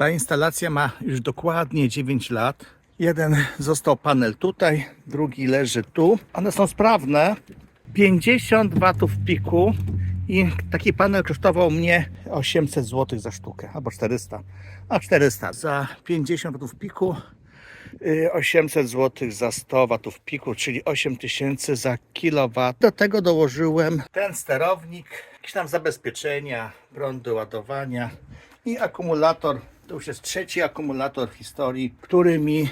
Ta instalacja ma już dokładnie 9 lat. Jeden został panel tutaj, drugi leży tu. One są sprawne. 50 watów piku i taki panel kosztował mnie 800 zł za sztukę, albo 400, a 400 za 50 watów piku. y, 800 zł za 100 watów piku, czyli 8000 za kilowat. Do tego dołożyłem ten sterownik, jakieś tam zabezpieczenia, prądy ładowania i akumulator. To już jest trzeci akumulator w historii, który mi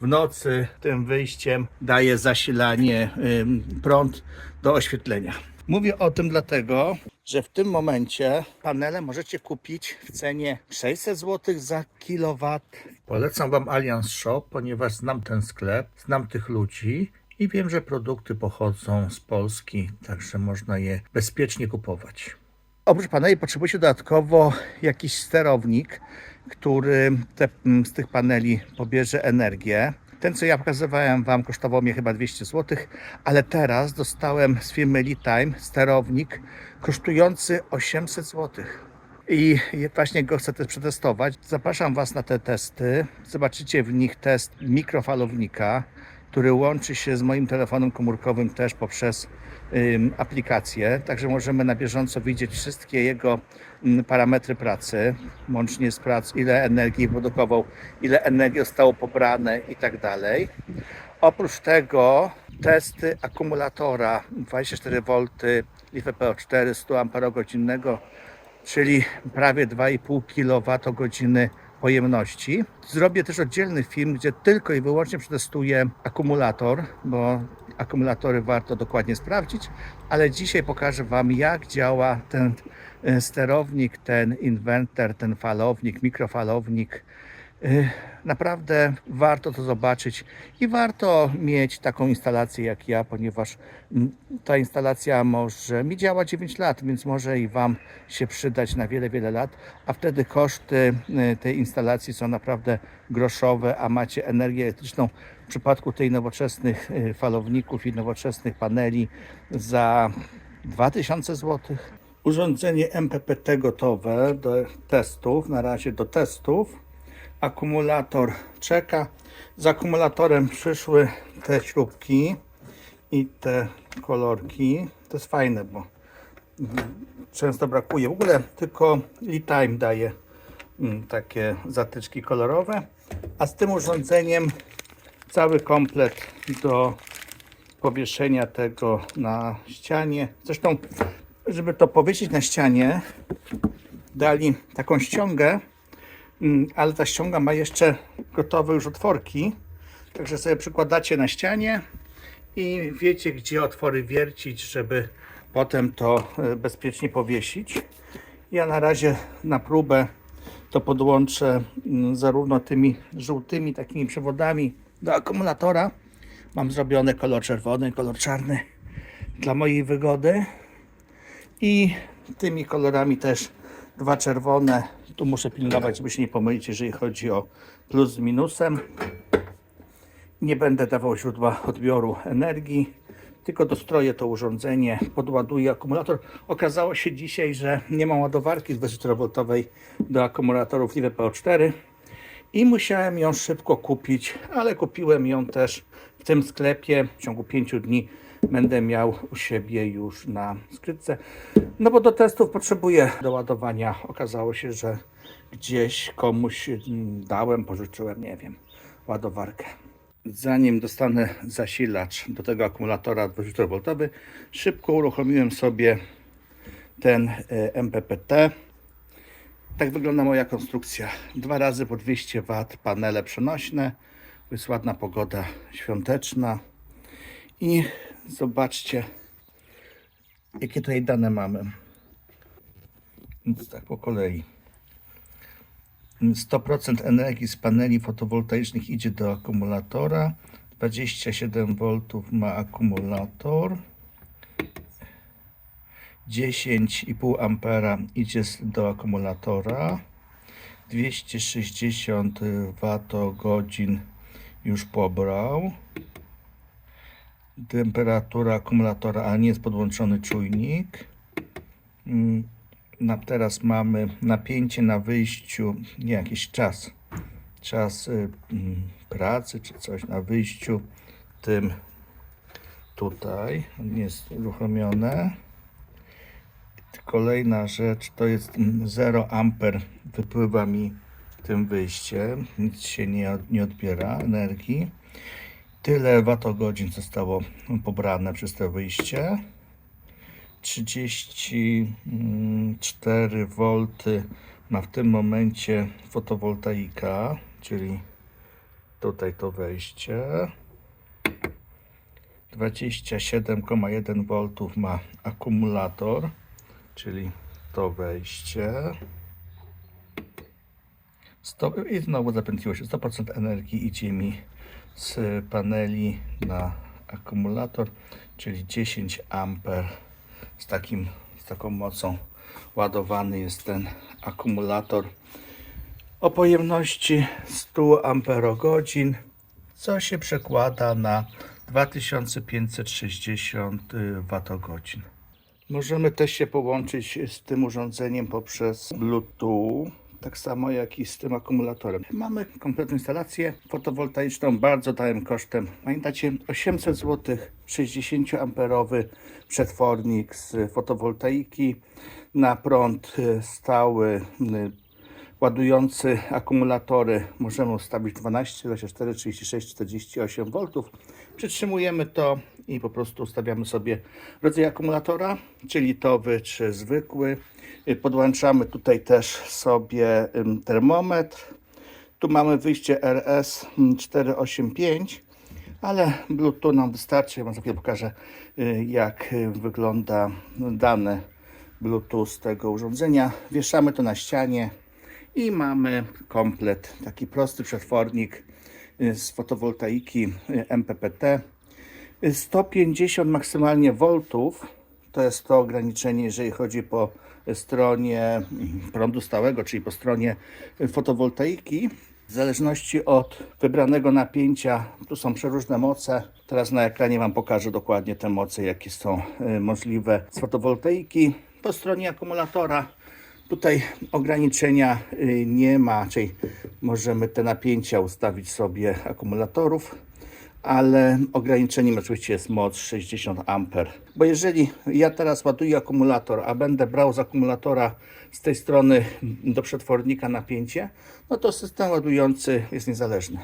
w nocy tym wyjściem daje zasilanie, prąd do oświetlenia. Mówię o tym dlatego, że w tym momencie panele możecie kupić w cenie 600 zł za kilowat. Polecam Wam Allianz Shop, ponieważ znam ten sklep, znam tych ludzi i wiem, że produkty pochodzą z Polski, także można je bezpiecznie kupować. Oprócz paneli potrzebujecie dodatkowo jakiś sterownik, który te, z tych paneli pobierze energię. Ten, co ja pokazywałem Wam, kosztował mnie chyba 200 zł, ale teraz dostałem z firmy Litime sterownik kosztujący 800 zł. I właśnie go chcę też przetestować. Zapraszam Was na te testy. Zobaczycie w nich test mikrofalownika, który łączy się z moim telefonem komórkowym też poprzez aplikację. Także możemy na bieżąco widzieć wszystkie jego ym, parametry pracy, łącznie z prac, ile energii produkował, ile energii zostało pobrane i tak dalej. Oprócz tego testy akumulatora 24V LiFePO4 100 Ah czyli prawie 2,5 kWh pojemności. Zrobię też oddzielny film, gdzie tylko i wyłącznie przetestuję akumulator, bo akumulatory warto dokładnie sprawdzić, ale dzisiaj pokażę Wam, jak działa ten e, sterownik, ten inwentor, ten falownik, mikrofalownik. Y, Naprawdę warto to zobaczyć i warto mieć taką instalację jak ja, ponieważ mm, ta instalacja może mi działa 9 lat, więc może i Wam się przydać na wiele, wiele lat, a wtedy koszty y, tej instalacji są naprawdę groszowe, a macie energię elektryczną w przypadku tych nowoczesnych y, falowników i nowoczesnych paneli za 2000 zł. Urządzenie MPPT gotowe do testów, na razie do testów akumulator czeka. Z akumulatorem przyszły te śrubki i te kolorki. To jest fajne, bo często brakuje. W ogóle tylko Litime daje mm, takie zatyczki kolorowe, a z tym urządzeniem cały komplet do powieszenia tego na ścianie. Zresztą, żeby to powiesić na ścianie, dali taką ściągę, ale ta ściąga ma jeszcze gotowe już otworki, także sobie przykładacie na ścianie i wiecie gdzie otwory wiercić, żeby potem to e, bezpiecznie powiesić. Ja na razie na próbę to podłączę mm, zarówno tymi żółtymi takimi przewodami do akumulatora. Mam zrobiony kolor czerwony, kolor czarny dla mojej wygody i tymi kolorami też dwa czerwone. Tu muszę pilnować, żeby się nie pomylić, jeżeli chodzi o plus z minusem. Nie będę dawał źródła odbioru energii, tylko dostroję to urządzenie, podładuję akumulator. Okazało się dzisiaj, że nie mam ładowarki 24V do akumulatorów LiFePO4 i musiałem ją szybko kupić, ale kupiłem ją też w tym sklepie. W ciągu 5 dni będę miał u siebie już na skrytce. No bo do testów potrzebuję do ładowania. Okazało się, że gdzieś komuś mm, dałem, pożyczyłem, nie wiem, ładowarkę. Zanim dostanę zasilacz do tego akumulatora 24V, szybko uruchomiłem sobie ten e, MPPT. Tak wygląda moja konstrukcja. Dwa razy po 200 W panele przenośne. Jest ładna pogoda świąteczna. I zobaczcie, jakie tutaj dane mamy. Więc tak po kolei. 100% energii z paneli fotowoltaicznych idzie do akumulatora. 27 V ma akumulator. 10,5 ampera idzie do akumulatora. 260 Wh już pobrał. Temperatura akumulatora, a nie jest podłączony czujnik. Mm, na, teraz mamy napięcie na wyjściu, nie jakiś czas, czas y, mm, pracy czy coś na wyjściu tym tutaj jest uruchomione. Kolejna rzecz to jest mm, 0 amper wypływa mi tym wyjściem, nic się nie, nie odbiera energii. Tyle watogodzin zostało pobrane przez to wyjście. 34 V ma w tym momencie fotowoltaika, czyli tutaj to wejście. 27,1 V ma akumulator, czyli to wejście. 100, I znowu zapętliło się 100% energii. Idzie mi z paneli na akumulator, czyli 10 amper. Z, takim, z taką mocą ładowany jest ten akumulator. O pojemności 100 amperogodzin, co się przekłada na 2560 watogodzin. Możemy też się połączyć z tym urządzeniem poprzez Bluetooth, tak samo jak i z tym akumulatorem. Mamy kompletną instalację fotowoltaiczną bardzo tałym kosztem. Pamiętacie, 800 zł 60 amperowy przetwornik z fotowoltaiki na prąd y, stały y, ładujący akumulatory możemy ustawić 12, 24, 36, 48 V. Przytrzymujemy to i po prostu ustawiamy sobie rodzaj akumulatora, czy litowy, czy zwykły. Podłączamy tutaj też sobie termometr. Tu mamy wyjście RS 485, ale Bluetooth nam wystarczy. Ja Wam za chwilę pokażę, y, jak y, wygląda dane Bluetooth tego urządzenia. Wieszamy to na ścianie i mamy komplet, taki prosty przetwornik y, z fotowoltaiki y, MPPT. Y, 150 maksymalnie voltów to jest to ograniczenie, jeżeli chodzi po stronie mm, prądu stałego, czyli po stronie y, fotowoltaiki. W zależności od wybranego napięcia, tu są przeróżne moce. Teraz na ekranie Wam pokażę dokładnie te moce, jakie są y, możliwe z fotowoltaiki. Po stronie akumulatora Tutaj ograniczenia y, nie ma, czyli możemy te napięcia ustawić sobie akumulatorów, ale ograniczeniem oczywiście jest moc 60 A. Bo jeżeli ja teraz ładuję akumulator, a będę brał z akumulatora z tej strony do przetwornika napięcie, no to system ładujący jest niezależny.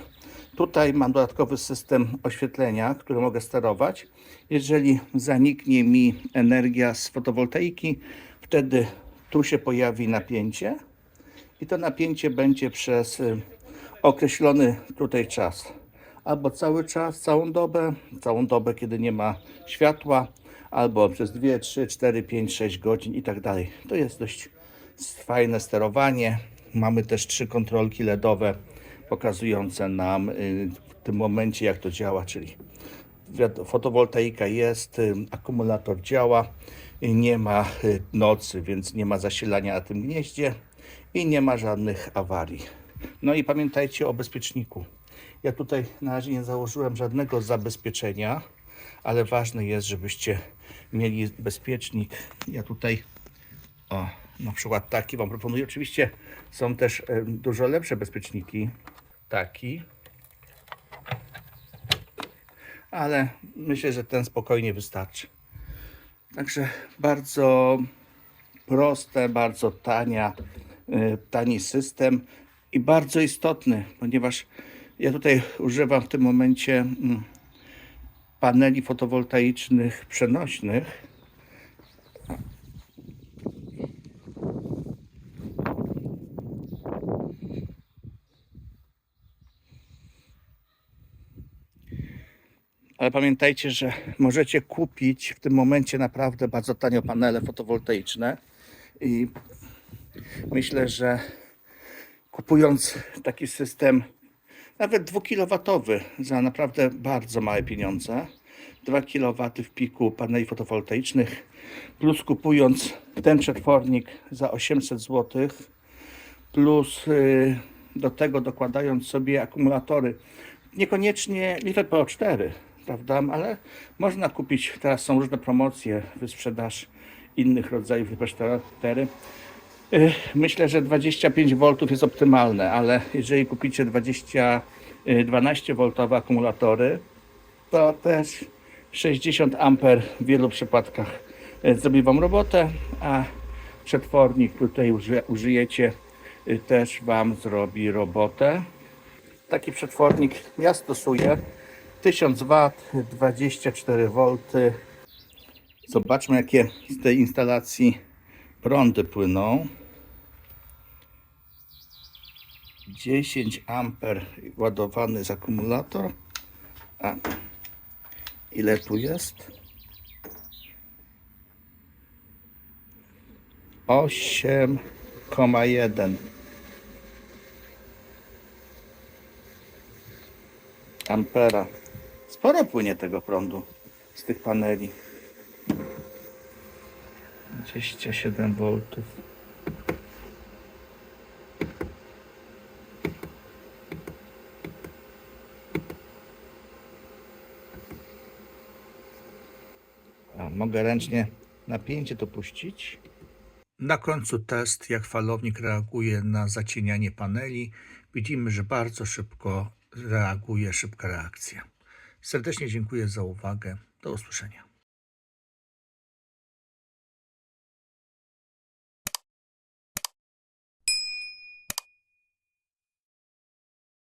Tutaj mam dodatkowy system oświetlenia, który mogę sterować. Jeżeli zaniknie mi energia z fotowoltaiki, wtedy tu się pojawi napięcie i to napięcie będzie przez y, określony tutaj czas. Albo cały czas, całą dobę, całą dobę, kiedy nie ma światła, albo przez 2, 3, 4, 5, 6 godzin i tak dalej. To jest dość fajne sterowanie. Mamy też trzy kontrolki LEDowe pokazujące nam y, w tym momencie jak to działa, czyli fotowoltaika jest, y, akumulator działa, nie ma y, nocy, więc nie ma zasilania na tym gnieździe i nie ma żadnych awarii. No i pamiętajcie o bezpieczniku. Ja tutaj na razie nie założyłem żadnego zabezpieczenia, ale ważne jest, żebyście mieli bezpiecznik. Ja tutaj o, na przykład taki Wam proponuję. Oczywiście są też em, dużo lepsze bezpieczniki. Taki. Ale myślę, że ten spokojnie wystarczy. Także bardzo proste, bardzo tania, y, tani system i bardzo istotny, ponieważ ja tutaj używam w tym momencie mm, paneli fotowoltaicznych przenośnych. Ale pamiętajcie, że możecie kupić w tym momencie naprawdę bardzo tanio panele fotowoltaiczne i myślę, że kupując taki system nawet 2 kW za naprawdę bardzo małe pieniądze, 2 kW w piku paneli fotowoltaicznych, plus kupując ten przetwornik za 800 zł, plus y, do tego dokładając sobie akumulatory, niekoniecznie litre PO4, prawda, ale można kupić, teraz są różne promocje, wysprzedaż innych rodzajów PO4, Y, Myślę, że 25 V jest optymalne, ale jeżeli kupicie 20, y, 12V akumulatory, to też 60 A w wielu przypadkach y, zrobi Wam robotę, a przetwornik, który tutaj uży, użyjecie, y, też Wam zrobi robotę. Taki przetwornik ja stosuję 1000 W, 24 V. Zobaczmy, jakie z tej instalacji prądy płyną. 10 amper ładowany z akumulator. A ile tu jest? 8,1 ampera. Sporo płynie tego prądu z tych paneli. 27 voltów. A mogę ręcznie napięcie to puścić. Na końcu test, jak falownik reaguje na zacienianie paneli. Widzimy, że bardzo szybko reaguje, szybka reakcja. Serdecznie dziękuję za uwagę. Do usłyszenia.